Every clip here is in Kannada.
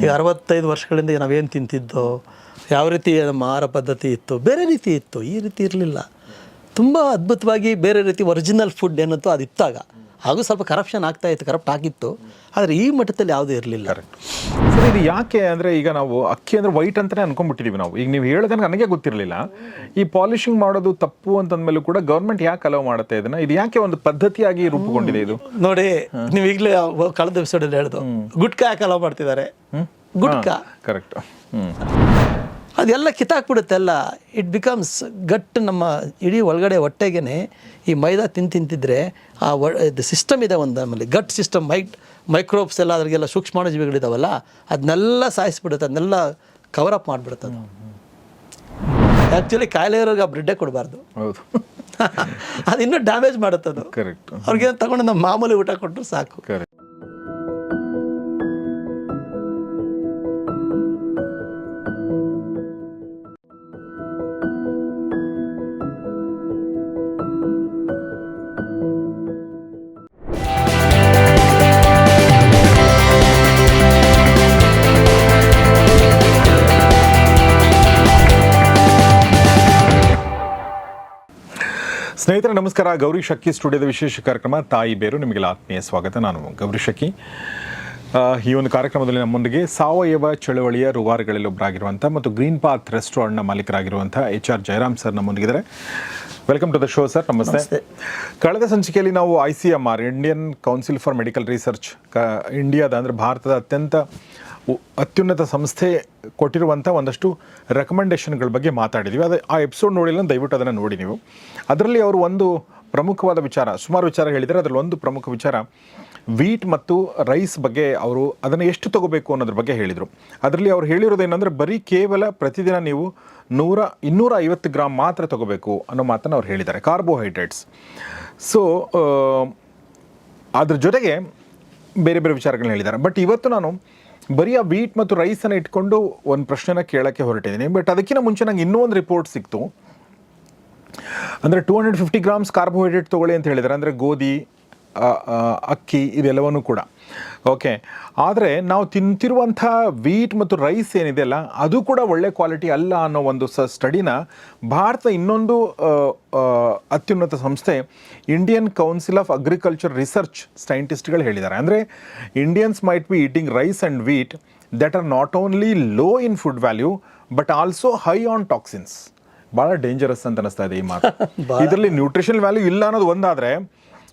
ಈಗ ಅರವತ್ತೈದು ವರ್ಷಗಳಿಂದ ನಾವೇನು ತಿಂತಿದ್ದೋ ಯಾವ ರೀತಿ ನಮ್ಮ ಆಹಾರ ಪದ್ಧತಿ ಇತ್ತು ಬೇರೆ ರೀತಿ ಇತ್ತು ಈ ರೀತಿ ಇರಲಿಲ್ಲ. ತುಂಬ ಅದ್ಭುತವಾಗಿ ಬೇರೆ ರೀತಿ ಒರಿಜಿನಲ್ ಫುಡ್ ಏನಂತೂ ಅದು ಇತ್ತಾಗ. ಹಾಗೂ ಸ್ವಲ್ಪ ಕರಪ್ಷನ್ ಆಗ್ತಾ ಇತ್ತು ಕರಪ್ಟ್ ಆಗಿತ್ತು. ಆದರೆ ಈ ಮಟ್ಟದಲ್ಲಿ ಯಾವುದೂ ಇರಲಿಲ್ಲ. ಸರ್ ಇದು ಯಾಕೆ ಅಂದರೆ ಈಗ ನಾವು ಅಕ್ಕಿ ಅಂದರೆ ವೈಟ್ ಅಂತಲೇ ಅನ್ಕೊಂಡ್ಬಿಟ್ಟಿದ್ದೀವಿ ನಾವು. ಈಗ ನೀವು ಹೇಳಿದ ನನಗೆ ಗೊತ್ತಿರಲಿಲ್ಲ. ಈ ಪಾಲಿಶಿಂಗ್ ಮಾಡೋದು ತಪ್ಪು ಅಂತಂದಮೇಲೂ ಕೂಡ ಗೌರ್ಮೆಂಟ್ ಯಾಕೆ ಅಲೋ ಮಾಡುತ್ತೆ ಇದನ್ನು? ಇದು ಯಾಕೆ ಒಂದು ಪದ್ಧತಿಯಾಗಿ ರೂಪುಗೊಂಡಿದೆ ಇದು? ನೋಡಿ ನೀವು ಈಗಲೇ ಕಳೆದ ಎಪಿಸೋಡಲ್ಲಿ ಹೇಳ್ದು. ಗುಟ್ಕಾ ಯಾಕೆ ಅಲೋ ಮಾಡ್ತಿದ್ದಾರೆ? ಗುಟ್ಕಾ. ಕರೆಕ್ಟ್ ಅದೆಲ್ಲ ಕಿತ್ತಾಕ್ಬಿಡುತ್ತೆ ಎಲ್ಲ ಇಟ್ ಬಿಕಮ್ಸ್ ಗಟ್ ನಮ್ಮ ಇಡೀ ಒಳಗಡೆ ಹೊಟ್ಟೆಗೇನೆ ಈ ಮೈದಾ ತಿಂದು ತಿಂತಿದ್ರೆ ಆ ಇದು ಸಿಸ್ಟಮ್ ಇದೆ ಒಂದು ಆಮೇಲೆ. ಗಟ್ ಸಿಸ್ಟಮ್ ಮೈಟ್ ಮೈಕ್ರೋಬ್ಸ್ ಎಲ್ಲ ಅದ್ರಿಗೆಲ್ಲ ಸೂಕ್ಷ್ಮಾಣುಜೀವಿಗಳಿದಾವಲ್ಲ ಅದನ್ನೆಲ್ಲ ಸಾಯಿಸ್ಬಿಡುತ್ತೆ ಅದನ್ನೆಲ್ಲ ಕವರ್ ಅಪ್ ಮಾಡಿಬಿಡುತ್ತೆ ಅದು. ಆ್ಯಕ್ಚುಲಿ ಕಾಯಿಲೆ ಇರೋರಿಗೆ ಆ ಬ್ರೆಡ್ಡೇ ಕೊಡಬಾರ್ದು. ಹೌದು. ಅದು ಇನ್ನೂ ಡ್ಯಾಮೇಜ್ ಮಾಡುತ್ತೆ ಅದು. ಕರೆಕ್ಟ್ ಅವ್ರಿಗೆ ತಗೊಂಡು ನಮ್ಮ ಮಾಮೂಲಿ ಊಟ ಕೊಟ್ಟರು ಸಾಕು. ಸ್ನೇಹಿತರೆ ನಮಸ್ಕಾರ. ಗೌರಿ ಶಕ್ಕಿ ಸ್ಟುಡಿಯೋದ ವಿಶೇಷ ಕಾರ್ಯಕ್ರಮ ತಾಯಿ ಬೇರು. ನಿಮಗೆಲ್ಲ ಆತ್ಮೀಯ ಸ್ವಾಗತ. ನಾನು ಗೌರಿ ಶಕ್ಕಿ ಈ ಒಂದು ಕಾರ್ಯಕ್ರಮದಲ್ಲಿ ನಮ್ಮೊಂದಿಗೆ ಸಾವಯವ ಚಳವಳಿಯ ರುವಾರಿಗಳಲ್ಲಿ ಒಬ್ಬರಾಗಿರುವಂಥ ಮತ್ತು ಗ್ರೀನ್ ಪಾತ್ ರೆಸ್ಟೋರೆಂಟ್ನ ಮಾಲೀಕರಾಗಿರುವಂಥ ಎಚ್ ಆರ್ ಜಯರಾಮ್ ಸರ್ ನಮ್ಮೊಂದಿಗಿದ್ದಾರೆ. Welcome to the show sir. ನಮಸ್ತೆ. ಕಳೆದ ಸಂಚಿಕೆಯಲ್ಲಿ ನಾವು I C M R Indian council for medical research ಕ ಇಂಡಿಯಾದ ಅಂದರೆ ಭಾರತದ ಅತ್ಯಂತ ಅತ್ಯುನ್ನತ ಸಂಸ್ಥೆ ಕೊಟ್ಟಿರುವಂಥ ಒಂದಷ್ಟು ರೆಕಮೆಂಡೇಷನ್ಗಳ ಬಗ್ಗೆ ಮಾತಾಡಿದ್ವಿ. ಅದು ಆ ಎಪಿಸೋಡ್ ನೋಡಿಲ್ಲ, ದಯವಿಟ್ಟು ಅದನ್ನು ನೋಡಿ ನೀವು. ಅದರಲ್ಲಿ ಅವರು ಒಂದು ಪ್ರಮುಖವಾದ ವಿಚಾರ, ಸುಮಾರು ವಿಚಾರ ಹೇಳಿದರೆ ಅದರಲ್ಲಿ ಒಂದು ಪ್ರಮುಖ ವಿಚಾರ ವೀಟ್ ಮತ್ತು ರೈಸ್ ಬಗ್ಗೆ ಅವರು ಅದನ್ನು ಎಷ್ಟು ತಗೋಬೇಕು ಅನ್ನೋದ್ರ ಬಗ್ಗೆ ಹೇಳಿದರು. ಅದರಲ್ಲಿ ಅವ್ರು ಹೇಳಿರೋದೇನೆಂದರೆ ಬರೀ ಕೇವಲ ಪ್ರತಿದಿನ ನೀವು ನೂರ ಇನ್ನೂರ ಐವತ್ತು ಗ್ರಾಮ್ ಮಾತ್ರ ತಗೋಬೇಕು ಅನ್ನೋ ಮಾತನ್ನು ಅವ್ರು ಹೇಳಿದ್ದಾರೆ ಕಾರ್ಬೋಹೈಡ್ರೇಟ್ಸ್ ಸೊ ಅದ್ರ ಜೊತೆಗೆ ಬೇರೆ ಬೇರೆ ವಿಚಾರಗಳನ್ನ ಹೇಳಿದ್ದಾರೆ. ಬಟ್ ಇವತ್ತು ನಾನು ಬರೀ ಆ ವೀಟ್ ಮತ್ತು ರೈಸನ್ನು ಇಟ್ಕೊಂಡು ಒಂದು ಪ್ರಶ್ನೆನ ಕೇಳೋಕ್ಕೆ ಹೊರಟಿದ್ದೀನಿ ಬಟ್ ಅದಕ್ಕಿಂತ ಮುಂಚೆ ನಂಗೆ ಇನ್ನೂ ಒಂದು ರಿಪೋರ್ಟ್ ಸಿಕ್ತು. ಅಂದರೆ two hundred fifty grams carbohydrate ತಗೊಳ್ಳಿ ಅಂತ ಹೇಳಿದ್ದಾರೆ ಅಂದರೆ ಗೋಧಿ ಅಕ್ಕಿ ಇದೆಲ್ಲವನ್ನೂ ಕೂಡ. ಓಕೆ ಆದರೆ ನಾವು ತಿಂತಿರುವಂಥ ವೀಟ್ ಮತ್ತು ರೈಸ್ ಏನಿದೆ ಅಲ್ಲ ಅದು ಕೂಡ ಒಳ್ಳೆ ಕ್ವಾಲಿಟಿ ಅಲ್ಲ ಅನ್ನೋ ಒಂದು ಸ ಸ್ಟಡಿನ ಭಾರತ ಇನ್ನೊಂದು ಅತ್ಯುನ್ನತ ಸಂಸ್ಥೆ Indian council of agriculture research ಸೈಂಟಿಸ್ಟ್ಗಳು ಹೇಳಿದ್ದಾರೆ. ಅಂದರೆ Indians might be eating rice and wheat that are not only low in food value but also high on toxins ಭಾಳ ಡೇಂಜರಸ್ ಅಂತ ಅನಿಸ್ತಾ ಇದೆ ಈ ಮಾತು. ಇದರಲ್ಲಿ ನ್ಯೂಟ್ರಿಷನ್ ವ್ಯಾಲ್ಯೂ ಇಲ್ಲ ಅನ್ನೋದು ಒಂದಾದರೆ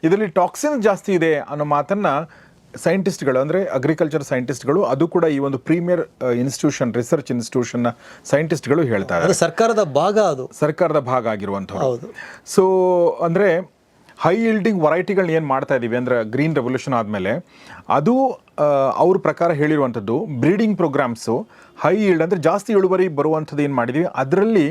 ಇದರಲ್ಲಿ ಟಾಕ್ಸಿನ್ ಜಾಸ್ತಿ ಇದೆ ಅನ್ನೋ ಮಾತನ್ನು ಸೈಂಟಿಸ್ಟ್ಗಳು ಅಂದರೆ ಅಗ್ರಿಕಲ್ಚರ್ ಸೈಂಟಿಸ್ಟ್ಗಳು ಅದು ಕೂಡ ಈ ಒಂದು ಪ್ರೀಮಿಯರ್ ಇನ್ಸ್ಟಿಟ್ಯೂಷನ್ ರಿಸರ್ಚ್ ಇನ್ಸ್ಟಿಟ್ಯೂಷನ್ನ ಸೈಂಟಿಸ್ಟ್ಗಳು ಹೇಳ್ತಾ ಇದ್ದಾರೆ ಸರ್ಕಾರದ ಭಾಗ ಅದು. ಸರ್ಕಾರದ ಭಾಗ ಆಗಿರುವಂಥವ್ರು. ಹೌದು. ಸೊ ಅಂದರೆ ಹೈ ಇಲ್ಡಿಂಗ್ ವೆರೈಟಿಗಳನ್ನ ಏನು ಮಾಡ್ತಾ ಇದ್ದೀವಿ ಅಂದರೆ ಗ್ರೀನ್ ರೆವಲ್ಯೂಷನ್ ಆದಮೇಲೆ ಅದು ಅವ್ರ ಪ್ರಕಾರ ಹೇಳಿರುವಂಥದ್ದು ಬ್ರೀಡಿಂಗ್ ಪ್ರೋಗ್ರಾಮ್ಸು ಹೈ ಈಲ್ಡ್ ಅಂದರೆ ಜಾಸ್ತಿ ಇಳುವರಿ ಬರುವಂಥದ್ದು ಏನು ಮಾಡಿದ್ದೀವಿ ಅದರಲ್ಲಿ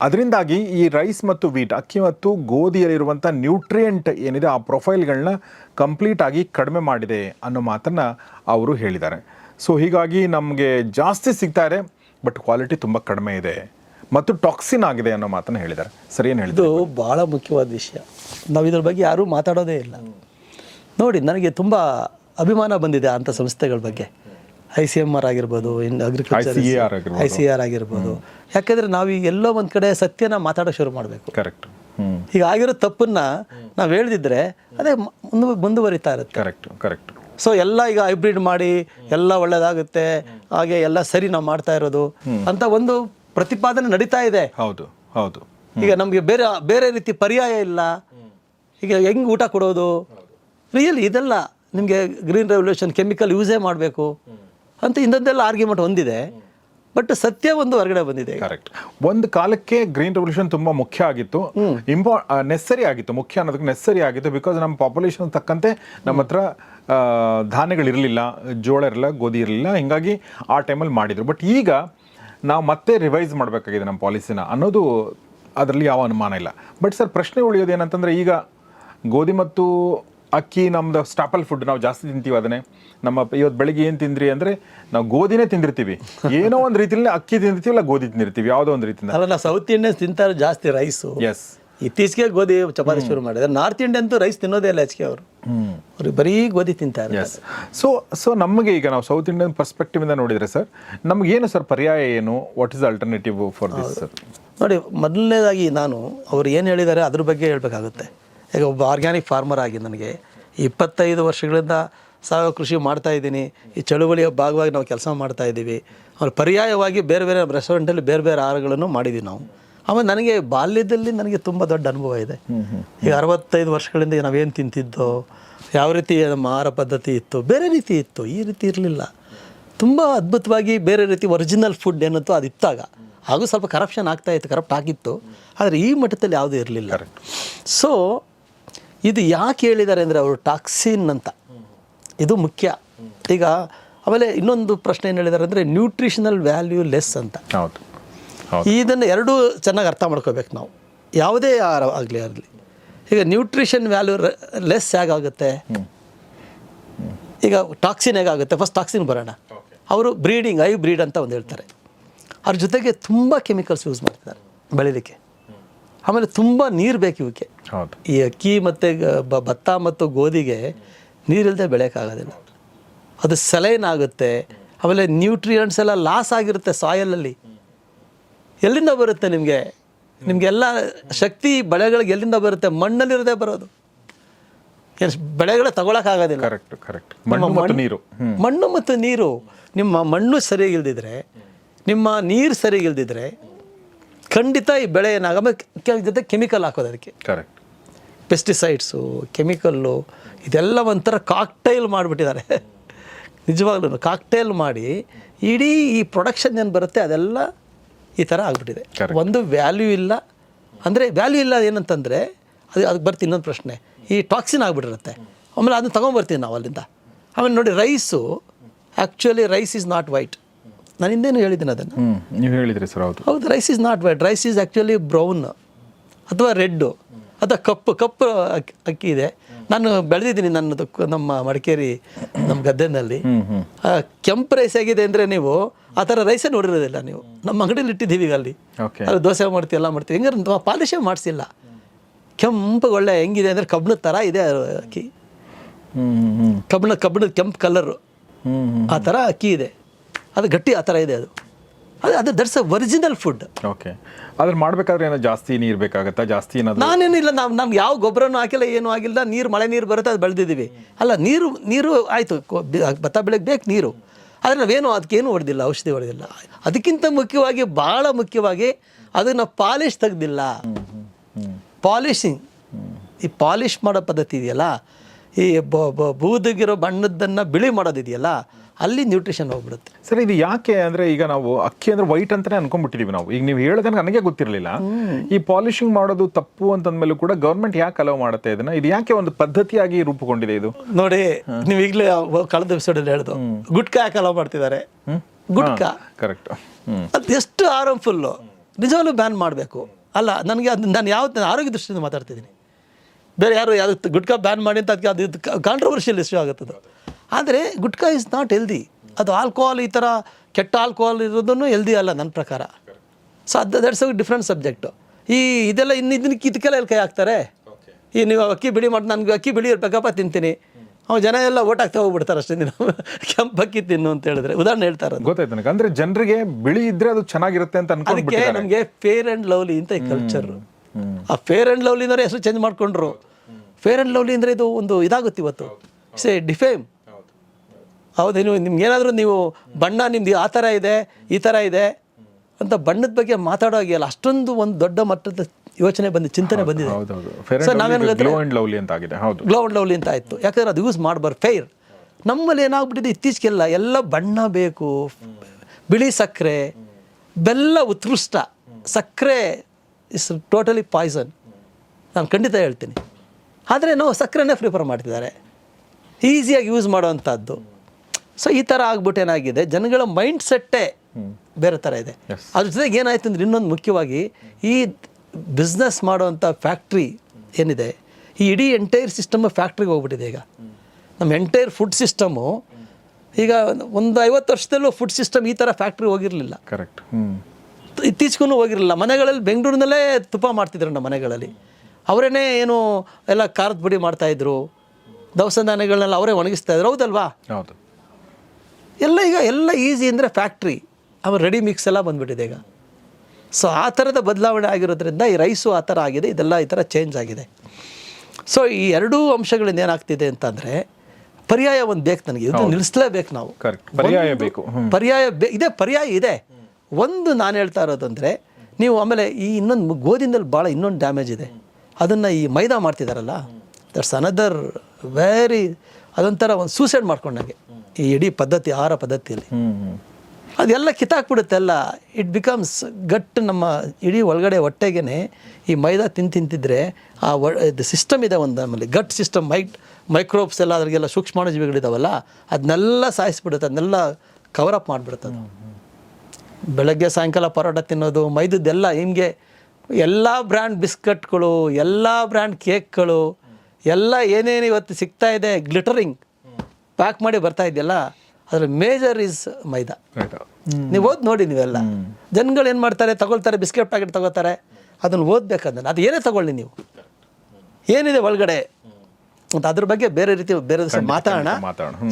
ಅದರಿಂದಾಗಿ ಈ ರೈಸ್ ಮತ್ತು ವೀಟ್, ಅಕ್ಕಿ ಮತ್ತು ಗೋಧಿಯಲ್ಲಿರುವಂಥ ನ್ಯೂಟ್ರಿಯೆಂಟ್ ಏನಿದೆ, ಆ ಪ್ರೊಫೈಲ್ಗಳನ್ನ ಕಂಪ್ಲೀಟ್ ಆಗಿ ಕಡಿಮೆ ಮಾಡಿದೆ ಅನ್ನೋ ಮಾತನ್ನು ಅವರು ಹೇಳಿದ್ದಾರೆ. ಸೊ, ಹೀಗಾಗಿ ನಮಗೆ ಜಾಸ್ತಿ ಸಿಗ್ತಾ ಇದೆ, ಬಟ್ ಕ್ವಾಲಿಟಿ ತುಂಬ ಕಡಿಮೆ ಇದೆ ಮತ್ತು ಟಾಕ್ಸಿನ್ ಆಗಿದೆ ಅನ್ನೋ ಮಾತನ್ನು ಹೇಳಿದ್ದಾರೆ. ಸರಿ, ಏನು ಹೇಳಿದ್ರು ಭಾಳ ಮುಖ್ಯವಾದ ವಿಷಯ. ನಾವು ಇದ್ರ ಬಗ್ಗೆ ಯಾರೂ ಮಾತಾಡೋದೇ ಇಲ್ಲ. ನೋಡಿ, ನನಗೆ ತುಂಬ ಅಭಿಮಾನ ಬಂದಿದೆ ಅಂಥ ಸಂಸ್ಥೆಗಳ ಬಗ್ಗೆ. ಐ ಸಿ ಎಂ ಆರ್ ಆಗಿರ್ಬೋದು ಇನ್ ಅಗ್ರಿಕಲ್ಚರ್ ICAR ಆಗಿರ್ಬೋದು. ಐ ಸಿ ಆರ್ ಆಗಿರ್ಬೋದು. ಯಾಕಂದ್ರೆ ನಾವು ಈಗ ಎಲ್ಲೋ ಒಂದು ಕಡೆ ಸತ್ಯನ ಮಾತಾಡೋ ಶುರು ಮಾಡಬೇಕು. ಕರೆಕ್ಟ್ ಹ್ಞೂ ಈಗ ಆಗಿರೋ ತಪ್ಪನ್ನ ನಾವು ಹೇಳ್ದಿದ್ರೆ ಅದೇ ಮ- ಮುಂದು ಮುಂದುವರಿತಾ ಇರುತ್ತೆ. ಕರೆಕ್ಟ್ ಕರೆಕ್ಟ್ ಸೊ ಎಲ್ಲ ಈಗ ಹೈಬ್ರಿಡ್ ಮಾಡಿ ಎಲ್ಲ ಒಳ್ಳೇದಾಗುತ್ತೆ ಹಾಗೆ ಎಲ್ಲ ಸರಿ ನಾವು ಮಾಡ್ತಾ ಇರೋದು ಅಂತ ಒಂದು ಪ್ರತಿಪಾದನೆ ನಡೀತಾ ಇದೆ. ಹೌದು ಹೌದು. ಈಗ ನಮಗೆ ಬೇರೆ ಬೇರೆ ರೀತಿ ಪರ್ಯಾಯ ಇಲ್ಲ. ಈಗ ಹೆಂಗ್ ಊಟ ಕೊಡೋದು? ರಿಯಲಿ ಇದೆಲ್ಲ ನಿಮಗೆ ಗ್ರೀನ್ ರೆವಲ್ಯೂಷನ್ ಕೆಮಿಕಲ್ ಯೂಸೇ ಮಾಡಬೇಕು. ಅಂತ ಇಂಥದ್ದೆಲ್ಲ ಆರ್ಗ್ಯುಮೆಂಟ್ ಹೊಂದಿದೆ ಬಟ್ ಸತ್ಯ ಒಂದು ಹೊರಗಡೆ ಬಂದಿದೆ ಕರೆಕ್ಟ್ ಒಂದು ಕಾಲಕ್ಕೆ ಗ್ರೀನ್ ರೆವಲ್ಯೂಷನ್ ತುಂಬಾ ಮುಖ್ಯ ಆಗಿತ್ತು. ಇಂಪಾ ನೆಸರಿ ಆಗಿತ್ತು. ಮುಖ್ಯ ಅನ್ನೋದಕ್ಕೆ ನೆಸರಿ ಆಗಿತ್ತು ಬಿಕಾಸ್ ನಮ್ಮ ಪಾಪ್ಯುಲೇಷನ್ ತಕ್ಕಂತೆ ನಮ್ಮ ಹತ್ರ ಧಾನ್ಯಗಳಿರಲಿಲ್ಲ ಜೋಳ ಇರಲಿಲ್ಲ ಗೋಧಿ ಇರಲಿಲ್ಲ. ಹಿಂಗಾಗಿ ಆ ಟೈಮಲ್ಲಿ ಮಾಡಿದ್ರು. ಬಟ್ ಈಗ ನಾವು ಮತ್ತೆ ರಿವೈಸ್ ಮಾಡಬೇಕಾಗಿದೆ ನಮ್ಮ ಪಾಲಿಸಿನ ಅನ್ನೋದು ಅದರಲ್ಲಿ ಯಾವ ಅನುಮಾನ ಇಲ್ಲ. ಬಟ್ ಸರ್ ಪ್ರಶ್ನೆ ಉಳಿಯೋದು ಏನಂತಂದ್ರೆ ಈಗ ಗೋಧಿ ಮತ್ತು ಅಕ್ಕಿ ನಮ್ದು ಸ್ಟಾಪಲ್ ಫುಡ್ ನಾವು ಜಾಸ್ತಿ ತಿಂತೀವಿ ಅದನ್ನೇ. ನಮ್ಮ ಇವತ್ತು ಬೆಳಿಗ್ಗೆ ಏನು ತಿಂದ್ರಿ ಅಂದರೆ ನಾವು ಗೋಧಿನೇ ತಿಂದಿರ್ತೀವಿ. ಏನೋ ಒಂದು ರೀತಿಯಲ್ಲಿ ಅಕ್ಕಿ ತಿಂದಿರ್ತೀವಿ ಇಲ್ಲ ಗೋಧಿ ತಿಂದಿರ್ತೀವಿ ಯಾವುದೋ ಒಂದು ರೀತಿಯಿಂದ. ಅಲ್ಲ ನಾವು ಸೌತ್ ಇಂಡಿಯನ್ಸ್ ತಿಂತಾರೆ ಜಾಸ್ತಿ ರೈಸು ಎಸ್ ಇತ್ತೀಚೆಗೆ ಗೋಧಿ ಚಪಾತಿ ಶುರು ಮಾಡಿದ್ರೆ ನಾರ್ತ್ ಇಂಡಿಯನ್ ಅಂತೂ ರೈಸ್ ತಿನ್ನೋದೇ ಇಲ್ಲ ಹೆಚ್ಚಿಗೆ ಅವರು. ಅವ್ರಿಗೆ ಬರೀ ಗೋಧಿ ತಿಂತಾರೆ. ಎಸ್ ಸೊ ಸೊ ನಮಗೆ ಈಗ ನಾವು ಸೌತ್ ಇಂಡಿಯನ್ ಪರ್ಸ್ಪೆಕ್ಟಿವ್ ಇಂದ ನೋಡಿದ್ರೆ ಸರ್ ನಮಗೇನು ಸರ್ ಪರ್ಯಾಯ ಏನು? What is alternative for this sir ನೋಡಿ ಮೊದಲನೇದಾಗಿ ನಾನು ಅವ್ರು ಏನು ಹೇಳಿದ್ದಾರೆ ಅದ್ರ ಬಗ್ಗೆ ಹೇಳಬೇಕಾಗುತ್ತೆ. ಈಗ ಒಬ್ಬ ಆರ್ಗ್ಯಾನಿಕ್ ಫಾರ್ಮರ್ ಆಗಿ ನನಗೆ ಇಪ್ಪತ್ತೈದು ವರ್ಷಗಳಿಂದ ಸಾವಯವ ಕೃಷಿ ಮಾಡ್ತಾ ಇದ್ದೀನಿ. ಈ ಚಳುವಳಿಯ ಭಾಗವಾಗಿ ನಾವು ಕೆಲಸ ಮಾಡ್ತಾ ಇದ್ದೀವಿ. ಅವ್ರು ಪರ್ಯಾಯವಾಗಿ ಬೇರೆ ಬೇರೆ ರೆಸ್ಟೋರೆಂಟಲ್ಲಿ ಬೇರೆ ಬೇರೆ ಆಹಾರಗಳನ್ನು ಮಾಡಿದ್ದೀವಿ ನಾವು. ಆಮೇಲೆ ನನಗೆ ಬಾಲ್ಯದಲ್ಲಿ ನನಗೆ ತುಂಬ ದೊಡ್ಡ ಅನುಭವ ಇದೆ. ಈಗ ಅರವತ್ತೈದು ವರ್ಷಗಳಿಂದ ನಾವೇನು ತಿಂತಿದ್ದೋ ಯಾವ ರೀತಿ ನಮ್ಮ ಆಹಾರ ಪದ್ಧತಿ ಇತ್ತು ಬೇರೆ ರೀತಿ ಇತ್ತು ಈ ರೀತಿ ಇರಲಿಲ್ಲ. ತುಂಬ ಅದ್ಭುತವಾಗಿ ಬೇರೆ ರೀತಿ ಒರಿಜಿನಲ್ ಫುಡ್ ಏನಂತೂ ಅದು ಇತ್ತಾಗ. ಹಾಗೂ ಸ್ವಲ್ಪ ಕರಪ್ಷನ್ ಆಗ್ತಾ ಇತ್ತು ಕರಪ್ಟ್ ಆಗಿತ್ತು. ಆದರೆ ಈ ಮಟ್ಟದಲ್ಲಿ ಯಾವುದೂ ಇರಲಿಲ್ಲ. ಸೊ ಇದು ಯಾಕೆ ಹೇಳಿದ್ದಾರೆ ಅಂದರೆ ಅವರು ಟಾಕ್ಸಿನ್ ಅಂತ. ಇದು ಮುಖ್ಯ. ಈಗ ಆಮೇಲೆ ಇನ್ನೊಂದು ಪ್ರಶ್ನೆ ಏನು ಹೇಳಿದ್ದಾರೆ ಅಂದರೆ ನ್ಯೂಟ್ರಿಷನಲ್ ವ್ಯಾಲ್ಯೂ ಲೆಸ್ ಅಂತ. ಇದನ್ನು ಎರಡೂ ಚೆನ್ನಾಗಿ ಅರ್ಥ ಮಾಡ್ಕೋಬೇಕು ನಾವು. ಯಾವುದೇ ಆಹಾರ ಆಗಲಿ ಆಗಲಿ. ಈಗ ನ್ಯೂಟ್ರಿಷನ್ ವ್ಯಾಲ್ಯೂ ಲೆಸ್ ಹೇಗಾಗುತ್ತೆ? ಈಗ ಟಾಕ್ಸಿನ್ ಹೇಗಾಗುತ್ತೆ? ಫಸ್ಟ್ ಟಾಕ್ಸಿನ್ ಬರೋಣ. ಅವರು ಬ್ರೀಡಿಂಗ್ ಐ ಬ್ರೀಡ್ ಅಂತ ಒಂದು ಹೇಳ್ತಾರೆ. ಅದ್ರ ಜೊತೆಗೆ ತುಂಬ ಕೆಮಿಕಲ್ಸ್ ಯೂಸ್ ಮಾಡ್ತಿದ್ದಾರೆ ಬೆಳಿಲಿಕ್ಕೆ. ಆಮೇಲೆ ತುಂಬ ನೀರು ಬೇಕು ಇವಕ್ಕೆ. ಈ ಅಕ್ಕಿ ಮತ್ತು ಭತ್ತ ಮತ್ತು ಗೋಧಿಗೆ ನೀರಿಲ್ಲದೆ ಬೆಳೆಯೋಕ್ಕಾಗೋದಿಲ್ಲ. ಅದು ಸೆಲೈನ್ ಆಗುತ್ತೆ. ಆಮೇಲೆ ನ್ಯೂಟ್ರಿಯೆಂಟ್ಸ್ ಎಲ್ಲ ಲಾಸ್ ಆಗಿರುತ್ತೆ ಸಾಯಲಲ್ಲಿ ಎಲ್ಲಿಂದ ಬರುತ್ತೆ ನಿಮಗೆ? ನಿಮಗೆಲ್ಲ ಶಕ್ತಿ ಬೆಳೆಗಳಿಗೆ ಎಲ್ಲಿಂದ ಬರುತ್ತೆ? ಮಣ್ಣಲ್ಲಿರದೇ ಬರೋದು. ಬೆಳೆಗಳ ಬೆಳೆಗಳೇ ತಗೊಳಕ್ಕಾಗೋದಿಲ್ಲ. ಕರೆಕ್ಟ್ ಕರೆಕ್ಟ್ ಮಣ್ಣು ನೀರು. ಮಣ್ಣು ಮತ್ತು ನೀರು. ನಿಮ್ಮ ಮಣ್ಣು ಸರಿಯಾಗಿಲ್ದಿದ್ರೆ ನಿಮ್ಮ ನೀರು ಸರಿಯಾಗಿಲ್ದಿದ್ರೆ ಖಂಡಿತ ಈ ಬೆಳೆ ಏನಾಗಬೇಕು ಜೊತೆ ಕೆಮಿಕಲ್ ಹಾಕೋದು ಅದಕ್ಕೆ. ಕರೆಕ್ಟ್ ಪೆಸ್ಟಿಸೈಡ್ಸು ಕೆಮಿಕಲ್ಲು ಇದೆಲ್ಲ ಒಂಥರ ಕಾಕ್ಟೈಲ್ ಮಾಡಿಬಿಟ್ಟಿದ್ದಾರೆ. ನಿಜವಾಗ್ಲೂ ಕಾಕ್ಟೈಲ್ ಮಾಡಿ ಇಡೀ ಈ ಪ್ರೊಡಕ್ಷನ್ ಏನು ಬರುತ್ತೆ ಅದೆಲ್ಲ ಈ ಥರ ಆಗಿಬಿಟ್ಟಿದೆ. ಒಂದು ವ್ಯಾಲ್ಯೂ ಇಲ್ಲ. ಅಂದರೆ ವ್ಯಾಲ್ಯೂ ಇಲ್ಲ ಏನಂತಂದರೆ ಅದು ಅದಕ್ಕೆ ಬರ್ತೀನಿ ಇನ್ನೊಂದು ಪ್ರಶ್ನೆ. ಈ ಟಾಕ್ಸಿನ್ ಆಗಿಬಿಟ್ಟಿರುತ್ತೆ. ಆಮೇಲೆ ಅದನ್ನ ತೊಗೊಂಬರ್ತೀವಿ ನಾವು ಅಲ್ಲಿಂದ ಆಮೇಲೆ ನೋಡಿ rice actually rice is not white ನಾನು ಹಿಂದೇನು ಹೇಳಿದ್ದೀನಿ ಅದನ್ನು? ನೀವು ಹೇಳಿದ್ರಿ ಸರ್ ಹೌದು. ಹೌದು rice is not white rice is actually brown ಅಥವಾ ರೆಡ್ಡು ಅಥವಾ ಕಪ್ಪು ಕಪ್ಪು ಅಕ್ಕಿ ಅಕ್ಕಿ ಇದೆ. ನಾನು ಬೆಳೆದಿದ್ದೀನಿ ನನ್ನದು ಕ- ನಮ್ಮ ಮಡಿಕೇರಿ ನಮ್ಮ ಗದ್ದೆನಲ್ಲಿ. ಕೆಂಪು ರೈಸ್ ಆಗಿದೆ ಅಂದರೆ ನೀವು ಆ ಥರ ರೈಸೇ ನೋಡಿರೋದಿಲ್ಲ ನೀವು. ನಮ್ಮ ಅಂಗಡಿಯಲ್ಲಿ ಇಟ್ಟಿದ್ದೀವಿ ಈಗ ಅಲ್ಲಿ. ಅದು ದೋಸೆ ಮಾಡ್ತೀವಿ ಎಲ್ಲ ಮಾಡ್ತೀವಿ. ಹೆಂಗಾರೆ ಪಾಲಿಶೇ ಮಾಡಿಸಿಲ್ಲ. ಕೆಂಪು ಒಳ್ಳೆ ಹೆಂಗಿದೆ ಅಂದರೆ ಕಬ್ಬಣದ ಥರ ಇದೆ ಅಕ್ಕಿ. ಕಬ್ಬಣ ಕಬ್ಬಣದ ಕೆಂಪು ಕಲರು ಆ ಥರ ಅಕ್ಕಿ ಇದೆ. ಅದು ಗಟ್ಟಿ ಆ ಥರ ಇದೆ ಅದು. ಅದು ಅದು that's a original food okay ಅದ್ರ ಮಾಡ್ಬೇಕಾದ್ರೆ ಏನೋ ಜಾಸ್ತಿ ನೀರು ಬೇಕಾಗತ್ತಾ? ಜಾಸ್ತಿ ಏನಾದ್ರು ನಾನೇನಿಲ್ಲ ನಾವು ನಮ್ಗೆ ಯಾವ ಗೊಬ್ಬರನೂ ಹಾಕಿಲ್ಲ ಏನೂ ಆಗಿಲ್ಲ ನೀರು ಮಳೆ ನೀರು ಬರುತ್ತೆ ಅದು ಬೆಳೆದಿದ್ದೀವಿ. ಅಲ್ಲ ನೀರು ನೀರು ಆಯಿತು ಭತ್ತ ಬೆಳೆಗೆ ಬೇಕು ನೀರು. ಆದರೆ ನಾವೇನು ಅದಕ್ಕೇನು ಹೊಡೆದಿಲ್ಲ ಔಷಧಿ ಹೊಡೆದಿಲ್ಲ. ಅದಕ್ಕಿಂತ ಮುಖ್ಯವಾಗಿ ಭಾಳ ಮುಖ್ಯವಾಗಿ ಅದನ್ನು ಪಾಲಿಶ್ ತೆಗ್ದಿಲ್ಲ. ಪಾಲಿಶಿಂಗ್. ಈ ಪಾಲಿಶ್ ಮಾಡೋ ಪದ್ಧತಿ ಇದೆಯಲ್ಲ ಈ ಬೂದಿಗಿರೋ ಬಣ್ಣದ್ದನ್ನು ಬಿಳಿ ಮಾಡೋದಿದೆಯಲ್ಲ ಅಲ್ಲಿ ನ್ಯೂಟ್ರಿಷನ್ ಹೋಗ್ಬಿಡುತ್ತೆ. ಸರ್ ಇದು ಯಾಕೆ ಅಂದ್ರೆ ಈಗ ನಾವು ಅಕ್ಕಿ ಅಂದ್ರೆ ವೈಟ್ ಅಂತಾನೆ ಅನ್ಕೊಂಡ್ಬಿಟ್ಟಿದೀವಿ ನಾವು. ಈಗ ನೀವು ಹೇಳದ ನನಗೆ ಗೊತ್ತಿರಲಿಲ್ಲ. ಈ ಪಾಲಿಶಿಂಗ್ ಮಾಡೋದು ತಪ್ಪು ಅಂತಂದ್ಮೇಲೂ ಕೂಡ ಗವರ್ಮೆಂಟ್ ಯಾಕೆ ಅಲೋ ಮಾಡುತ್ತೆ ಇದನ್ನ? ಇದು ಯಾಕೆ ಒಂದು ಪದ್ಧತಿಯಾಗಿ ರೂಪುಗೊಂಡಿದೆ ಇದು? ನೋಡಿ ನೀವು ಈಗಲೇ ಕಳೆದ ಎಪಿಸೋಡಲ್ಲಿ ಹೇಳ್ದು. ಗುಟ್ಕಾ ಯಾಕೆ ಅಲೋ ಮಾಡ್ತಿದ್ದಾರೆ? ಗುಟ್ಕಾ. ಕರೆಕ್ಟ್ ಅದೆಷ್ಟು ಅದು ಎಷ್ಟು ಆರಂಫುಲ್ಲು ನಿಜವಾಗ್ಲೂ ಬ್ಯಾನ್ ಮಾಡಬೇಕು. ಅಲ್ಲ ನನಗೆ ಅದು ನಾನು ಯಾವ ಆರೋಗ್ಯ ದೃಷ್ಟಿಯಿಂದ ಮಾತಾಡ್ತಿದ್ದೀನಿ. ಬೇರೆ ಯಾರು ಯಾರು ಗುಟ್ಕಾ ಬ್ಯಾನ್ ಮಾಡಿ ಅಂತ ಅದಕ್ಕೆ ಅದು ಕಾಂಟ್ರವರ್ಷಿಯಲ್ ಇಶ್ಯೂ ಆಗುತ್ತದೆ. ಆದರೆ ಗುಟ್ಕಾ ಇಸ್ ನಾಟ್ ಹೆಲ್ದಿ ಅದು ಆಲ್ಕೋಹಾಲ್ ಈ ಥರ ಕೆಟ್ಟ ಆಲ್ಕೋಹಾಲ್ ಇರೋದನ್ನು ಹೆಲ್ದಿ ಅಲ್ಲ ನನ್ನ ಪ್ರಕಾರ. ಸೊ ಅದು ದಟ್ಸ್ ಡಿಫ್ರೆಂಟ್ ಸಬ್ಜೆಕ್ಟು ಈ ಇದೆಲ್ಲ ಇನ್ನು ಇದಕ್ಕೆ ಇದಕ್ಕೆಲ್ಲ ಎಲ್ಲಿ ಕೈ ಹಾಕ್ತಾರೆ? ಈ ನೀವು ಅಕ್ಕಿ ಬಿಳಿ ಮಾಡಿ ನನಗೆ ಅಕ್ಕಿ ಬಿಳಿ ಇರ್ಬೇಕಪ್ಪ ತಿಂತೀನಿ. ಅವ ಜನ ಎಲ್ಲ ಓಟ್ ಹಾಕ್ತಾ ಹೋಗ್ಬಿಡ್ತಾರೆ ಅಷ್ಟೇ ದಿನ. ಕೆಂಪು ಅಕ್ಕಿ ತಿನ್ನು ಅಂತ ಹೇಳಿದ್ರೆ. ಉದಾಹರಣೆ ಹೇಳ್ತಾರೆ ಗೊತ್ತಾಯ್ತು ನನಗೆ. ಅಂದರೆ ಜನರಿಗೆ ಬಿಳಿ ಇದ್ರೆ ಅದು ಚೆನ್ನಾಗಿರುತ್ತೆ ಅಂತ ಅದಕ್ಕೆ ನಮಗೆ ಫೇರ್ ಆ್ಯಂಡ್ ಲವ್ಲಿ ಅಂತ ಈ ಕಲ್ಚರು ಆ ಫೇರ್ ಆ್ಯಂಡ್ ಲವ್ಲಿ ಅಂದ್ರೆ ಹೆಸರು ಚೇಂಜ್ ಮಾಡಿಕೊಂಡ್ರು. ಫೇರ್ ಆ್ಯಂಡ್ ಲವ್ಲಿ ಅಂದರೆ ಇದು ಒಂದು ಇದಾಗುತ್ತೆ ಇವತ್ತು. ಸೇ ಡಿಫೇಮ್ ಹೌದೇನು ನಿಮ್ಗೆ ಏನಾದರೂ ನೀವು ಬಣ್ಣ ನಿಮ್ದು ಆ ಥರ ಇದೆ ಈ ಥರ ಇದೆ ಅಂತ ಬಣ್ಣದ ಬಗ್ಗೆ ಮಾತಾಡೋ ಹಾಗಿಲ್ಲ ಅಷ್ಟೊಂದು ಒಂದು ದೊಡ್ಡ ಮಟ್ಟದ ಯೋಚನೆ ಬಂದಿದೆ ಚಿಂತನೆ ಬಂದಿದೆ. ಸರ್ ನಾವೇನು So ನಾವೇನ್ ಗ್ಲೋ ಅಂಡ್ ಲವ್ಲಿ ಅಂತ ಆಗಿದೆ ಹೌದು. ಗ್ಲೋ ಅಂಡ್ ಲವ್ಲಿ ಅಂತ ಆಯಿತು. ಯಾಕಂದ್ರೆ ಅದು ಯೂಸ್ ಮಾಡಬಾರ್ದು ಫೇರ್ ನಮ್ಮಲ್ಲಿ ಏನಾಗ್ಬಿಟ್ಟಿದೆ ಇತ್ತೀಚೆಗೆಲ್ಲ ಎಲ್ಲ ಬಣ್ಣ ಬೇಕು ಬಿಳಿ ಸಕ್ಕರೆ ಬೆಲ್ಲ ಉತ್ಕೃಷ್ಟ. ಸಕ್ಕರೆ ಇಸ್ ಟೋಟಲಿ ಪಾಯ್ಸನ್ ನಾನು ಖಂಡಿತ ಹೇಳ್ತೀನಿ. ಆದರೆ ನಾವು ಸಕ್ಕರೆನೇ ಪ್ರಿಫರ್ ಮಾಡ್ತಿದ್ದಾರೆ. ಈಸಿಯಾಗಿ ಯೂಸ್ ಮಾಡೋವಂಥದ್ದು ಸೊ ಈ ಥರ ಆಗ್ಬಿಟ್ಟು ಏನಾಗಿದೆ? ಜನಗಳ ಮೈಂಡ್ ಸೆಟ್ಟೇ ಬೇರೆ ಥರ ಇದೆ. ಅದ್ರ ಜೊತೆಗೆ ಏನಾಯ್ತು ಅಂದ್ರೆ ಇನ್ನೊಂದು ಮುಖ್ಯವಾಗಿ ಈ ಬಿಸ್ನೆಸ್ ಮಾಡೋವಂಥ ಫ್ಯಾಕ್ಟ್ರಿ ಏನಿದೆ ಈ ಇಡೀ ಎಂಟೈರ್ ಸಿಸ್ಟಮ್ ಫ್ಯಾಕ್ಟ್ರಿಗೆ ಹೋಗ್ಬಿಟ್ಟಿದೆ ಈಗ. ನಮ್ಮ ಎಂಟೈರ್ ಫುಡ್ ಸಿಸ್ಟಮು ಈಗ ಒಂದು ಐವತ್ತು ವರ್ಷದಲ್ಲೂ ಫುಡ್ ಸಿಸ್ಟಮ್ ಈ ಥರ ಫ್ಯಾಕ್ಟ್ರಿ ಹೋಗಿರಲಿಲ್ಲ. ಕರೆಕ್ಟ್ ಇತ್ತೀಚೆಗೂ ಹೋಗಿರಲಿಲ್ಲ. ಮನೆಗಳಲ್ಲಿ ಬೆಂಗಳೂರಿನಲ್ಲೇ ತುಪ್ಪ ಮಾಡ್ತಿದ್ರು ನಮ್ಮ ಮನೆಗಳಲ್ಲಿ. ಅವರೇನೇ ಏನು ಎಲ್ಲ ಖಾರದ ಪುಡಿ ಮಾಡ್ತಾಯಿದ್ರು ದವಸ ಧಾನ್ಯಗಳನ್ನೆಲ್ಲ ಅವರೇ ಒಣಗಿಸ್ತಾ ಇದ್ರು. ಹೌದಲ್ವಾ? ಹೌದು. ಎಲ್ಲ ಈಗ ಎಲ್ಲ ಈಸಿ ಅಂದರೆ ಫ್ಯಾಕ್ಟ್ರಿ ಆಮೇಲೆ ರೆಡಿ ಮಿಕ್ಸ್ ಎಲ್ಲ ಬಂದ್ಬಿಟ್ಟಿದೆ ಈಗ. ಸೊ ಆ ಥರದ ಬದಲಾವಣೆ ಆಗಿರೋದ್ರಿಂದ ಈ ರೈಸು ಆ ಥರ ಆಗಿದೆ ಇದೆಲ್ಲ ಈ ಥರ ಚೇಂಜ್ ಆಗಿದೆ. ಸೊ ಈ ಎರಡೂ ಅಂಶಗಳಿಂದ ಏನಾಗ್ತಿದೆ ಅಂತಂದರೆ ಪರ್ಯಾಯ ಒಂದು ಬೇಕು ನನಗೆ. ಇದು ನಿಲ್ಲಿಸಲೇಬೇಕು ನಾವು. ಕರೆಕ್ಟ್ ಪರ್ಯಾಯ ಬೇಕು. ಪರ್ಯಾಯ ಬೇ ಇದೆ ಪರ್ಯಾಯ ಇದೆ. ಒಂದು ನಾನು ಹೇಳ್ತಾ ಇರೋದಂದರೆ ನೀವು ಆಮೇಲೆ ಈ ಇನ್ನೊಂದು ಗೋಧಿನಲ್ಲಿ ಭಾಳ ಇನ್ನೊಂದು ಡ್ಯಾಮೇಜ್ ಇದೆ. ಅದನ್ನು ಈ ಮೈದಾ ಮಾಡ್ತಿದ್ದಾರಲ್ಲ ದಟ್ಸ್ ಅನದರ್ ವೆರಿ ಅದೊಂಥರ ಒಂದು ಸೂಸೈಡ್ ಮಾಡ್ಕೊಂಡಂಗೆ. ಈ ಇಡೀ ಪದ್ಧತಿ ಆಹಾರ ಪದ್ಧತಿಯಲ್ಲಿ. ಅದೆಲ್ಲ ಕಿತ್ತಾಕ್ಬಿಡುತ್ತೆ ಎಲ್ಲ ಇಟ್ ಬಿಕಮ್ಸ್ ಗಟ್ ನಮ್ಮ ಇಡೀ ಒಳಗಡೆ ಹೊಟ್ಟೆಗೆ ಈ ಮೈದಾ ತಿಂದು ತಿಂತಿದ್ರೆ ಆ ಇದು ಸಿಸ್ಟಮ್ ಇದೆ ಒಂದು ಆಮೇಲೆ ಗಟ್ ಸಿಸ್ಟಮ್ ಮೈಟ್ ಮೈಕ್ರೋಬ್ಸ್ ಎಲ್ಲ ಅದ್ರಿಗೆಲ್ಲ ಸೂಕ್ಷ್ಮಾಣುಜೀವಿಗಳಿದಾವಲ್ಲ ಅದನ್ನೆಲ್ಲ ಸಾಯಿಸ್ಬಿಡುತ್ತೆ ಅದನ್ನೆಲ್ಲ ಕವರಪ್ ಮಾಡಿಬಿಡುತ್ತೆ ಅದು. ಬೆಳಗ್ಗೆ ಸಾಯಂಕಾಲ ಪರೋಟ ತಿನ್ನೋದು ಮೈದದ್ದೆಲ್ಲ ಹಿಂಗೆ ಎಲ್ಲ ಬ್ರ್ಯಾಂಡ್ ಬಿಸ್ಕಟ್ಗಳು ಎಲ್ಲ ಬ್ರ್ಯಾಂಡ್ ಕೇಕ್ಗಳು ಎಲ್ಲ ಏನೇನು ಇವತ್ತು ಸಿಗ್ತಾ ಇದೆ ಗ್ಲಿಟರಿಂಗ್. ಪ್ಯಾಕ್ ಮಾಡಿ ಬರ್ತಾ ಇದೆಯಲ್ಲ ಅದ್ರ ಮೇಜರ್ ಇಸ್ ಮೈದಾ. ನೀವು ಓದ್ ನೋಡಿ ನೀವೆಲ್ಲ. ಜನಗಳು ಏನು ಮಾಡ್ತಾರೆ ತಗೊಳ್ತಾರೆ ಬಿಸ್ಕೆಟ್ ಪ್ಯಾಕೆಟ್ ತಗೋತಾರೆ ಅದನ್ನು ಓದಬೇಕಂದ್ರೆ ಅದು ಏನೇ ತಗೊಳ್ಳಿ ನೀವು. ಏನಿದೆ ಒಳಗಡೆ? ಮತ್ತು ಅದ್ರ ಬಗ್ಗೆ ಬೇರೆ ರೀತಿ ಬೇರೆ ದಿವಸ ಮಾತಾಡೋಣ.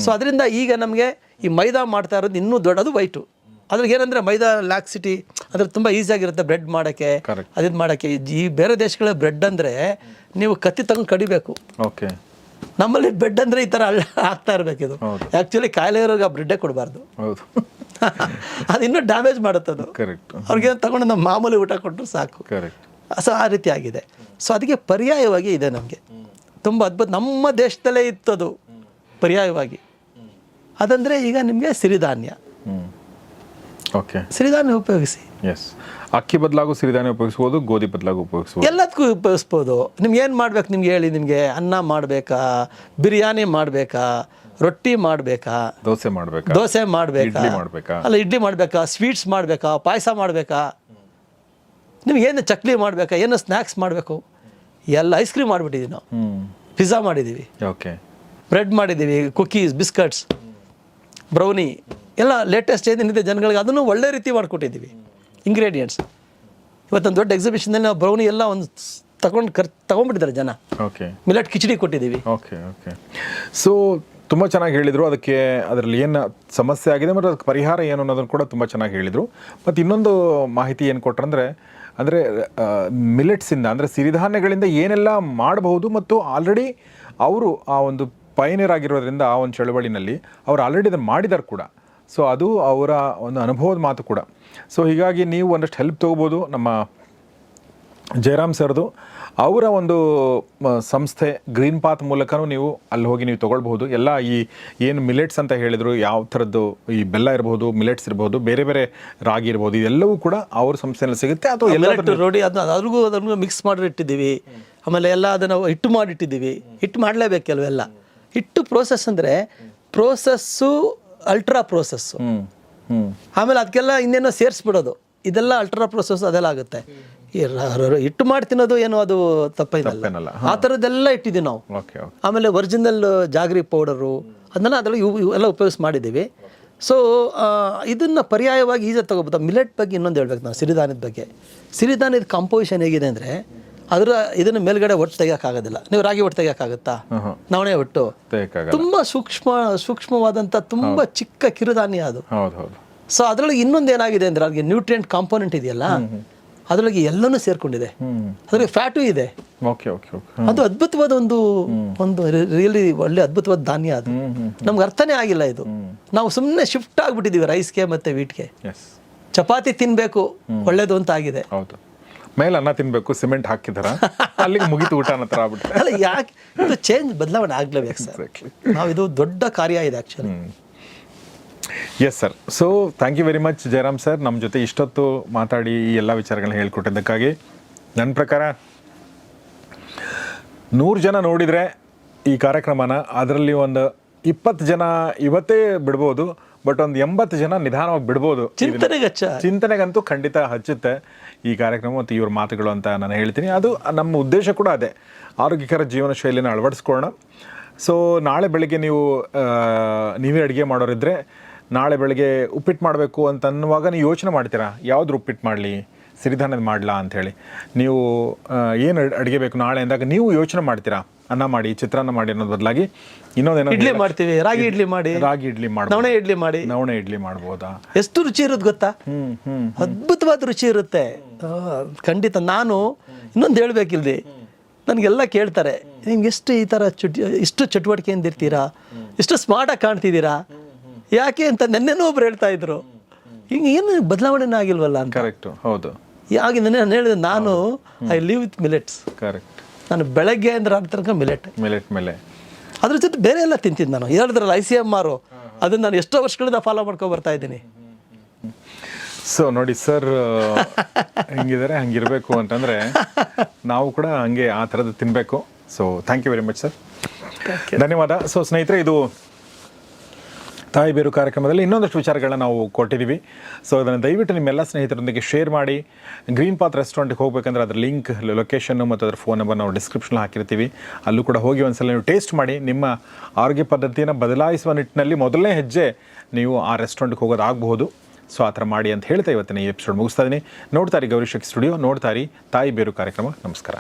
ಸೊ ಅದರಿಂದ ಈಗ ನಮಗೆ ಈ ಮೈದಾ ಮಾಡ್ತಾ ಇರೋದು ಇನ್ನೂ ದೊಡ್ಡದು ವೈಟು ಅದ್ರಿಗೆ ಏನಂದರೆ ಮೈದಾ ಲ್ಯಾಕ್ಸಿಟಿ ಅದ್ರ ತುಂಬ ಈಸಿಯಾಗಿರುತ್ತೆ ಬ್ರೆಡ್ ಮಾಡೋಕ್ಕೆ ಅದನ್ನು ಅದಿದು ಮಾಡೋಕ್ಕೆ. ಈ ಬೇರೆ ದೇಶಗಳ ಬ್ರೆಡ್ ಅಂದರೆ ನೀವು ಕತ್ತಿ ತಗೊಂಡು ಕಡಿಬೇಕು. ಓಕೆ ನಮ್ಮಲ್ಲಿ ಬೆಡ್ ಅಂದರೆ ಈ ಥರ ಅಲ್ಲ ಆಗ್ತಾ ಇರಬೇಕಿದು. ಆ್ಯಕ್ಚುಲಿ ಕಾಯಿಲೆ ಇರೋರಿಗೆ ಆ ಬ್ರೆಡ್ಡೇ ಕೊಡಬಾರ್ದು. ಹೌದು. ಅದು ಇನ್ನೂ ಡ್ಯಾಮೇಜ್ ಮಾಡುತ್ತೆ ಅದು. ಕರೆಕ್ಟ್ ಅವ್ರಿಗೆ ತಗೊಂಡು ನಮ್ಮ ಮಾಮೂಲಿ ಊಟ ಕೊಟ್ಟರು ಸಾಕು. ಕರೆಕ್ಟ್ ಸೊ ಆ ರೀತಿ ಆಗಿದೆ. ಸೊ ಅದಕ್ಕೆ ಪರ್ಯಾಯವಾಗಿ ಇದೆ ನಮಗೆ. ತುಂಬ ಅದ್ಭುತ. ನಮ್ಮ ದೇಶದಲ್ಲೇ ಇತ್ತು ಅದು ಪರ್ಯಾಯವಾಗಿ ಅದಂದರೆ ಈಗ ನಿಮಗೆ ಸಿರಿಧಾನ್ಯ. ಓಕೆ ಸಿರಿಧಾನ್ಯ ಉಪಯೋಗಿಸಿ. ಎಸ್ ಅಕ್ಕಿ ಬದಲಾಗು ಸಿರಿಧಾನ್ಯ ಉಪಯೋಗಿಸ್ಬೋದು ಗೋಧಿ ಬದಲಾಗು ಉಪಯೋಗಿಸ್ಬೋದು. ಎಲ್ಲದಕ್ಕೂ ಉಪಯೋಗಿಸ್ಬೋದು. ನಿಮ್ಗೆ ಏನು ಮಾಡ್ಬೇಕು ನಿಮ್ಗೆ ಹೇಳಿ ನಿಮಗೆ ಅನ್ನ ಮಾಡಬೇಕಾ ಬಿರಿಯಾನಿ ಮಾಡಬೇಕಾ ರೊಟ್ಟಿ ಮಾಡಬೇಕಾ? ದೋಸೆ ಮಾಡಬೇಕಾ? ದೋಸೆ ಮಾಡಬೇಕಾ? ಇಡ್ಲಿ ಮಾಡ್ಬೇಕಾ? ಅಲ್ಲ ಇಡ್ಲಿ ಮಾಡಬೇಕಾ ಸ್ವೀಟ್ಸ್ ಮಾಡಬೇಕಾ ಪಾಯಸ ಮಾಡಬೇಕಾ? ನಿಮ್ಗೆ ಏನು ಚಕ್ಲಿ ಮಾಡಬೇಕಾ ಏನು ಸ್ನ್ಯಾಕ್ಸ್ ಮಾಡಬೇಕು? ಎಲ್ಲ ಐಸ್ ಕ್ರೀಮ್ ಮಾಡಿಬಿಟ್ಟಿದ್ದೀವಿ ನಾವು. ಪಿಜ್ಜಾ ಮಾಡಿದ್ದೀವಿ ಓಕೆ ಬ್ರೆಡ್ ಮಾಡಿದ್ದೀವಿ ಕುಕೀಸ್ ಬಿಸ್ಕಟ್ಸ್ ಬ್ರೌನಿ. ಎಲ್ಲ ಲೇಟೆಸ್ಟ್ ಏನೇನಿದೆ ಜನಗಳಿಗೆ ಅದನ್ನು ಒಳ್ಳೆ ರೀತಿ ಮಾಡಿಕೊಟ್ಟಿದ್ದೀವಿ. ಇಂಗ್ರೀಡಿಯೆಂಟ್ಸ್ ಇವತ್ತೊಂದು ದೊಡ್ಡ ಎಕ್ಸಿಬಿಷನಲ್ಲಿ ನಾವು ಬ್ರೌನಿ ಎಲ್ಲ ಒಂದು ತಗೊಂಡು ಕರ್ ತಗೊಂಡ್ಬಿಟ್ಟಿದ್ದಾರೆ ಜನ. ಓಕೆ ಮಿಲೆಟ್ ಕಿಚಡಿ ಕೊಟ್ಟಿದ್ದೀವಿ. ಓಕೆ ಓಕೆ ಸೊ ತುಂಬ ಚೆನ್ನಾಗಿ ಹೇಳಿದರು. ಅದಕ್ಕೆ ಅದರಲ್ಲಿ ಏನು ಸಮಸ್ಯೆ ಆಗಿದೆ ಮತ್ತು ಅದಕ್ಕೆ ಪರಿಹಾರ ಏನು ಅನ್ನೋದನ್ನು ಕೂಡ ತುಂಬ ಚೆನ್ನಾಗಿ ಹೇಳಿದರು. ಮತ್ತು ಇನ್ನೊಂದು ಮಾಹಿತಿ ಏನು ಕೊಟ್ರಂದರೆ ಅಂದರೆ ಮಿಲೆಟ್ಸಿಂದ ಅಂದರೆ ಸಿರಿಧಾನ್ಯಗಳಿಂದ ಏನೆಲ್ಲ ಮಾಡಬಹುದು ಮತ್ತು ಆಲ್ರೆಡಿ ಅವರು ಆ ಒಂದು ಪಯನೀರ್ ಆಗಿರೋದ್ರಿಂದ ಆ ಒಂದು ಚಳವಳಿನಲ್ಲಿ ಅವ್ರು ಆಲ್ರೆಡಿ ಅದನ್ನು ಮಾಡಿದ್ದಾರೆ ಕೂಡ. ಸೊ ಅದು ಅವರ ಒಂದು ಅನುಭವದ ಮಾತು ಕೂಡ. ಸೊ ಹೀಗಾಗಿ ನೀವು ಒಂದಷ್ಟು ಹೆಲ್ಪ್ ತೊಗೋಬೋದು ನಮ್ಮ ಜಯರಾಮ್ ಸರ್ದು. ಅವರ ಒಂದು ಸಂಸ್ಥೆ ಗ್ರೀನ್ ಪಾತ್ ಮೂಲಕನೂ ನೀವು ಅಲ್ಲಿ ಹೋಗಿ ನೀವು ತೊಗೊಳ್ಬಹುದು. ಎಲ್ಲ ಈ ಏನು ಮಿಲೆಟ್ಸ್ ಅಂತ ಹೇಳಿದರು ಯಾವ ಥರದ್ದು ಈ ಬೆಲ್ಲ ಇರಬಹುದು ಮಿಲೆಟ್ಸ್ ಇರಬಹುದು ಬೇರೆ ಬೇರೆ ರಾಗಿ ಇರಬಹುದು ಇದೆಲ್ಲವೂ ಕೂಡ ಅವ್ರ ಸಂಸ್ಥೆಯಲ್ಲಿ ಸಿಗುತ್ತೆ. ಅಥವಾ ಎಲ್ಲ ನೋಡಿ ಅದನ್ನ ಅದ್ರಿಗೂ ಅದನ್ನು ಮಿಕ್ಸ್ ಮಾಡಿ ಇಟ್ಟಿದ್ದೀವಿ. ಆಮೇಲೆ ಎಲ್ಲ ಅದನ್ನು ಹಿಟ್ಟು ಮಾಡಿಟ್ಟಿದ್ದೀವಿ ಹಿಟ್ಟು ಮಾಡಲೇಬೇಕು ಕೆಲವೆಲ್ಲ ಹಿಟ್ಟು ಪ್ರೋಸೆಸ್ ಅಂದರೆ ಪ್ರೋಸೆಸ್ಸು ಅಲ್ಟ್ರಾ ಪ್ರೋಸೆಸ್ಸು ಆಮೇಲೆ ಅದಕ್ಕೆಲ್ಲ ಇನ್ನೇನೋ ಸೇರಿಸ್ಬಿಡೋದು. ಇದೆಲ್ಲ ಅಲ್ಟ್ರಾ ಪ್ರೊಸೆಸ್ ಅದೆಲ್ಲ ಆಗುತ್ತೆ. ಇಟ್ಟು ಮಾಡಿ ತಿನ್ನೋದು ಏನು ಅದು ತಪ್ಪೇನಲ್ಲ. ಆ ಥರದ್ದೆಲ್ಲ ಇಟ್ಟಿದ್ದೀವಿ ನಾವು. ಆಮೇಲೆ ಒರಿಜಿನಲ್ ಜಾಗ್ರಿ ಪೌಡರು ಅದನ್ನೆಲ್ಲ ಅದರಲ್ಲಿ ಎಲ್ಲ ಉಪಯೋಗಿಸಿ ಮಾಡಿದ್ದೀವಿ. ಸೊ ಇದನ್ನು ಪರ್ಯಾಯವಾಗಿ ಈಜಿ ತಗೋಬೋದು. ಮಿಲೆಟ್ ಬಗ್ಗೆ ಇನ್ನೊಂದು ಹೇಳ್ಬೇಕು ನಾವು ಸಿರಿಧಾನ್ಯದ ಬಗ್ಗೆ. ಸಿರಿಧಾನ್ಯದ ಕಂಪೋಸಿಷನ್ ಹೇಗಿದೆ ಅಂದರೆ ಅದರ ಇದನ್ನ ಮೇಲ್ಗಡೆ ಒಟ್ಟು ತೆಗಿಯೋಕ್ಕಾಗೋದಿಲ್ಲ. ನೀವು ರಾಗಿ ಒಟ್ಟು ತೆಗಿಯೋಕ್ಕಾಗುತ್ತಾ? ನವಣೆ ಒಟ್ಟು. ತುಂಬಾ ಸೂಕ್ಷ್ಮ ಸೂಕ್ಷ್ಮವಾದಂತ ತುಂಬಾ ಚಿಕ್ಕ ಕಿರುಧಾನ್ಯ ಅದು. ಸೊ ಅದರೊಳಗೆ ಇನ್ನೊಂದು ಏನಾಗಿದೆ ಅಂದ್ರೆ ಅದಕ್ಕೆ ನ್ಯೂಟ್ರಿಯೆಂಟ್ ಕಾಂಪೋನೆಂಟ್ ಇದೆಯಲ್ಲ? ಅದರೊಳಗೆ ಎಲ್ಲನೂ ಸೇರ್ಕೊಂಡಿದೆ. ಅದ್ರಲ್ಲಿ ಫ್ಯಾಟು ಇದೆ. ಅದು ಅದ್ಭುತವಾದ ಒಂದು ಒಂದು ರಿಯಲಿ ಒಳ್ಳೆ ಅದ್ಭುತವಾದ ಧಾನ್ಯ ಅದು. ನಮ್ಗೆ ಅರ್ಥನೇ ಆಗಿಲ್ಲ ಇದು. ನಾವು ಸುಮ್ಮನೆ ಶಿಫ್ಟ್ ಆಗಿಬಿಟ್ಟಿದ್ದೀವಿ ರೈಸ್ಗೆ ಮತ್ತೆ ವೀಟ್ಗೆ ಚಪಾತಿ ತಿನ್ನಬೇಕು ಒಳ್ಳೇದು ಅಂತ ಆಗಿದೆ. ಮೇಲೆ ಅನ್ನ ತಿನ್ಬೇಕು ಸಿಮೆಂಟ್ ಹಾಕಿದಾರ ಅಲ್ಲಿಗೆ ಮುಗಿತು ಊಟ ಅನ್ನೋ ಆಗ್ಬಿಟ್ಟು ಅಲ್ಲ ಯಾಕೆ ಇದು ಚೇಂಜ್ ಬದಲಾವಣೆ ಆಗ್ಲೇಬೇಕು ಸರ್. ನಾವು ಇದು ದೊಡ್ಡ ಕಾರ್ಯ ಇದೆ actually yes sir so thank you very much Jayaram sir ನಮ್ಮ ಜೊತೆ ಇಷ್ಟೊತ್ತು ಮಾತಾಡಿ ಈ ಎಲ್ಲ ವಿಚಾರಗಳನ್ನ ಹೇಳ್ಕೊಟ್ಟಿದ್ದಕ್ಕಾಗಿ. ನನ್ನ ಪ್ರಕಾರ ನೂರು ಜನ ನೋಡಿದರೆ ಈ ಕಾರ್ಯಕ್ರಮನ ಅದರಲ್ಲಿ ಒಂದು ಇಪ್ಪತ್ತು ಜನ ಇವತ್ತೇ ಬಿಡ್ಬೋದು ಬಟ್ ಒಂದು ಎಂಬತ್ತು ಜನ ನಿಧಾನವಾಗಿ ಬಿಡ್ಬೋದು. ಚಿಂತನೆಗಂತೂ ಖಂಡಿತ ಹಚ್ಚುತ್ತೆ. ಈ ಕಾರ್ಯಕ್ರಮ ಮತ್ತು ಇವ್ರ ಮಾತುಗಳು ಅಂತ ನಾನು ಹೇಳ್ತೀನಿ. ಅದು ನಮ್ಮ ಉದ್ದೇಶ ಕೂಡ ಅದೇ. ಆರೋಗ್ಯಕರ ಜೀವನ ಶೈಲಿನ ಅಳವಡಿಸ್ಕೊಳ್ಳೋಣ. ಸೊ ನಾಳೆ ಬೆಳಗ್ಗೆ ನೀವು ನೀವೇ ಅಡುಗೆ ಮಾಡೋರಿದ್ರೆ ನಾಳೆ ಬೆಳಗ್ಗೆ ಉಪ್ಪಿಟ್ಟು ಮಾಡಬೇಕು ಅಂತ ಅನ್ನುವಾಗ ನೀವು ಯೋಚನೆ ಮಾಡ್ತೀರಾ? ಯಾವ್ದು ಉಪ್ಪಿಟ್ಟು ಮಾಡಲಿ? ಸಿರಿಧಾನ್ಯದ ಮಾಡಲಾ ಅಂಥೇಳಿ ನೀವು ಏನು ಅಡುಗೆ ಬೇಕು ನಾಳೆ ಅಂದಾಗ ನೀವು ಯೋಚನೆ ಮಾಡ್ತೀರಾ? ಅನ್ನ ಮಾಡಿ ಚಿತ್ರಾನ್ನ ಮಾಡಿ ಅನ್ನೋದು ಬದಲಾಗಿ ಇನ್ನೊಂದೇನೋ ಇಡ್ಲಿ ಮಾಡ್ತೀವಿ ರಾಗಿ ಇಡ್ಲಿ ಮಾಡಿ ರಾಗಿ ಇಡ್ಲಿ ಮಾಡಿ ನವಣೆ ಇಡ್ಲಿ ಮಾಡಿ. ನವಣೆ ಇಡ್ಲಿ ಮಾಡ್ಬೋದಾ? ಎಷ್ಟು ರುಚಿ ಇರುತ್ತೆ ಗೊತ್ತಾ? ಅದ್ಭುತವಾದ ರುಚಿ ಇರುತ್ತೆ. ಖಂಡಿತ ನಾನು ಇನ್ನೊಂದು ಹೇಳ್ಬೇಕಿಲ್ದಿ ನನಗೆಲ್ಲ ಕೇಳ್ತಾರೆ ನಿಮ್ಗೆ ಎಷ್ಟು ಈ ಥರ ಚುಟಿ ಇಷ್ಟು ಚಟುವಟಿಕೆಯಿಂದ ಇರ್ತೀರಾ ಇಷ್ಟು ಸ್ಮಾರ್ಟಾಗಿ ಕಾಣ್ತಿದ್ದೀರಾ? ಯಾಕೆ ಅಂತ ನೆನ್ನೆನೂ ಒಬ್ರು ಹೇಳ್ತಾ ಇದ್ರು. ಹಿಂಗೆ ಏನು ಬದಲಾವಣೆ ಆಗಿಲ್ವಲ್ಲ ಅಂತ. ಕರೆಕ್ಟು ಹೌದು. ನೆನ್ನೆ ನಾನು ಹೇಳಿದೆ ನಾನು I live with millets correct ನಾನು ಬೆಳಗ್ಗೆ ಅಂದ್ರೆ ಆದ ತನಕ ಮಿಲೆಟ್ ಮಿಲೆಟ್ ಮೇಲೆ. ಅದ್ರ ಜೊತೆ ಬೇರೆ ಎಲ್ಲ ತಿಂತೀನಿ ನಾನು. ಹೇಳಿದ್ರಲ್ಲ ಐ ಸಿ ಎಂ ಆರು. ಅದನ್ನ ನಾನು ಎಷ್ಟೋ ವರ್ಷಗಳಿಂದ ಫಾಲೋ ಮಾಡ್ಕೊಂಡು ಬರ್ತಾ ಇದ್ದೀನಿ. ಸೊ ನೋಡಿ ಸರ್ ಹೆಂಗಿದ್ದಾರೆ ಹಂಗಿರಬೇಕು ಅಂತಂದರೆ ನಾವು ಕೂಡ ಹಂಗೆ ಆ ಥರದ್ದು ತಿನ್ನಬೇಕು so thank you very much sir ಧನ್ಯವಾದ. ಸೊ ಸ್ನೇಹಿತರೆ ಇದು ತಾಯಿ ಬೇರು ಕಾರ್ಯಕ್ರಮದಲ್ಲಿ ಇನ್ನೊಂದಷ್ಟು ವಿಚಾರಗಳನ್ನ ನಾವು ಕೊಟ್ಟಿದ್ದೀವಿ. ಸೊ ಅದನ್ನು ದಯವಿಟ್ಟು ನಿಮ್ಮೆಲ್ಲ ಸ್ನೇಹಿತರೊಂದಿಗೆ ಶೇರ್ ಮಾಡಿ. ಗ್ರೀನ್ ಪಾತ್ ರೆಸ್ಟೋರೆಂಟ್ಗೆ ಹೋಗಬೇಕಂದ್ರೆ ಅದರ ಲಿಂಕ್ ಲೊಕೇಶನ್ನು ಮತ್ತು ಅದರ ಫೋನ್ ನಂಬರ್ ನಾವು ಡಿಸ್ಕ್ರಿಪ್ಷನ್ ಹಾಕಿರ್ತೀವಿ. ಅಲ್ಲೂ ಕೂಡ ಹೋಗಿ ಒಂದ್ಸಲ ನೀವು ಟೇಸ್ಟ್ ಮಾಡಿ, ನಿಮ್ಮ ಆರೋಗ್ಯ ಪದ್ಧತಿಯನ್ನು ಬದಲಾಯಿಸುವ ನಿಟ್ಟಿನಲ್ಲಿ ಮೊದಲನೇ ಹೆಜ್ಜೆ ನೀವು ಆ ರೆಸ್ಟೋರೆಂಟ್ಗೆ ಹೋಗೋದಾಗಬಹುದು ಸೊ ಆ ಥರ ಮಾಡಿ ಅಂತ ಹೇಳ್ತಾ ಇವತ್ತಿನ ಈ ಎಪಿಸೋಡ್ ಮುಗಿಸ್ತಾ ಇದ್ದೀನಿ ನೋಡ್ತಾರಿ ಗೌರಿಶಕ್ ಸ್ಟುಡಿಯೋ ನೋಡ್ತಾರಿ ತಾಯಿ ಬೇರು ಕಾರ್ಯಕ್ರಮ. ನಮಸ್ಕಾರ.